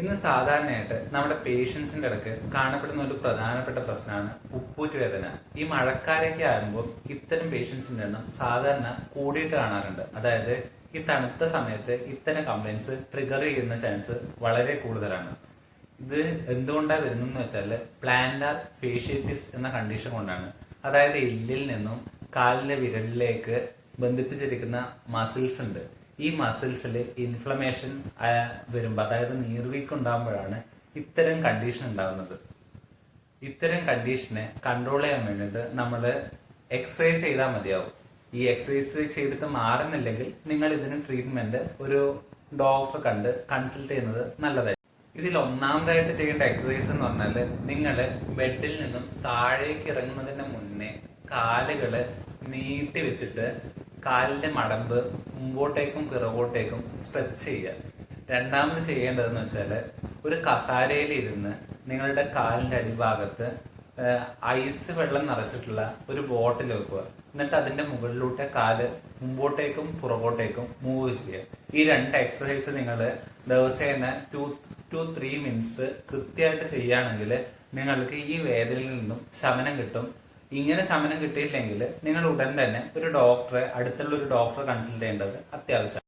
ഇന്ന് സാധാരണയായിട്ട് നമ്മുടെ പേഷ്യൻസിന്റെ ഇടയ്ക്ക് കാണപ്പെടുന്ന ഒരു പ്രധാനപ്പെട്ട പ്രശ്നമാണ് ഉപ്പൂറ്റ് വേദന ഈ മഴക്കാലൊക്കെ ആകുമ്പോൾ ഇത്തരം പേഷ്യൻസിന്റെ എണ്ണം സാധാരണ കൂടിയിട്ട് കാണാറുണ്ട്. അതായത് ഈ തണുത്ത സമയത്ത് ഇത്തരം കംപ്ലൈൻസ് ട്രിഗർ ചെയ്യുന്ന ചാൻസ് വളരെ കൂടുതലാണ്. ഇത് എന്തുകൊണ്ടാണ് വരുന്നതെന്ന് വെച്ചാൽ പ്ലാന്റാർ ഫേഷ്യേറ്റിസ് എന്ന കണ്ടീഷൻ കൊണ്ടാണ്. അതായത് എല്ലിൽ നിന്നും കാലിലെ വിരലിലേക്ക് ബന്ധിപ്പിച്ചിരിക്കുന്ന മസിൽസ് ഉണ്ട്. ഈ മസിൽസിൽ ഇൻഫ്ലമേഷൻ വരുമ്പോൾ അതായത് നീർവീക്ക് ഉണ്ടാകുമ്പോഴാണ് ഇത്തരം കണ്ടീഷൻ ഉണ്ടാകുന്നത് ഇത്തരം കണ്ടീഷനെ കൺട്രോൾ ചെയ്യാൻ വേണ്ടിയിട്ട് നമ്മൾ എക്സസൈസ് ചെയ്താൽ മതിയാവും. ഈ എക്സസൈസ് ചെയ്തിട്ട് മാറുന്നില്ലെങ്കിൽ നിങ്ങൾ ഇതിന് ട്രീറ്റ്മെന്റ് ഒരു ഡോക്ടറെ കണ്ട് കൺസൾട്ട് ചെയ്യുന്നത് നല്ലതായിരിക്കും. ഇതിൽ ഒന്നാമതായിട്ട് ചെയ്യേണ്ട എക്സസൈസ് എന്ന് പറഞ്ഞാൽ നിങ്ങൾ ബെഡിൽ നിന്നും താഴേക്ക് ഇറങ്ങുന്നതിന് മുന്നേ കാലുകൾ നീട്ടി വെച്ചിട്ട് കാലിന്റെ മടമ്പ് മുമ്പോട്ടേക്കും പിറകോട്ടേക്കും സ്ട്രെച്ച് ചെയ്യുക. രണ്ടാമത് ചെയ്യേണ്ടതെന്ന് വെച്ചാൽ ഒരു കസാരയിൽ ഇരുന്ന് നിങ്ങളുടെ കാലിന്റെ അടിഭാഗത്ത് ഐസ് വെള്ളം നിറച്ചിട്ടുള്ള ഒരു ബോട്ടിൽ വെക്കുക. എന്നിട്ട് അതിന്റെ മുകളിലൂടെ കാൽ മുമ്പോട്ടേക്കും പുറകോട്ടേക്കും മൂവ് ചെയ്യുക. ഈ രണ്ട് എക്സസൈസ് നിങ്ങൾ ദിവസേന ടു ടു ത്രീ മിനിറ്റ്സ് കൃത്യമായിട്ട് ചെയ്യുകയാണെങ്കിൽ നിങ്ങൾക്ക് ഈ വേദനയിൽ നിന്നും ശമനം കിട്ടും. ഇങ്ങനെ ശമനം കിട്ടിയില്ലെങ്കിൽ നിങ്ങൾ ഉടൻ തന്നെ ഒരു ഡോക്ടറെ അടുത്തുള്ള ഒരു ഡോക്ടറെ കൺസൾട്ട് ചെയ്യേണ്ടത് അത്യാവശ്യം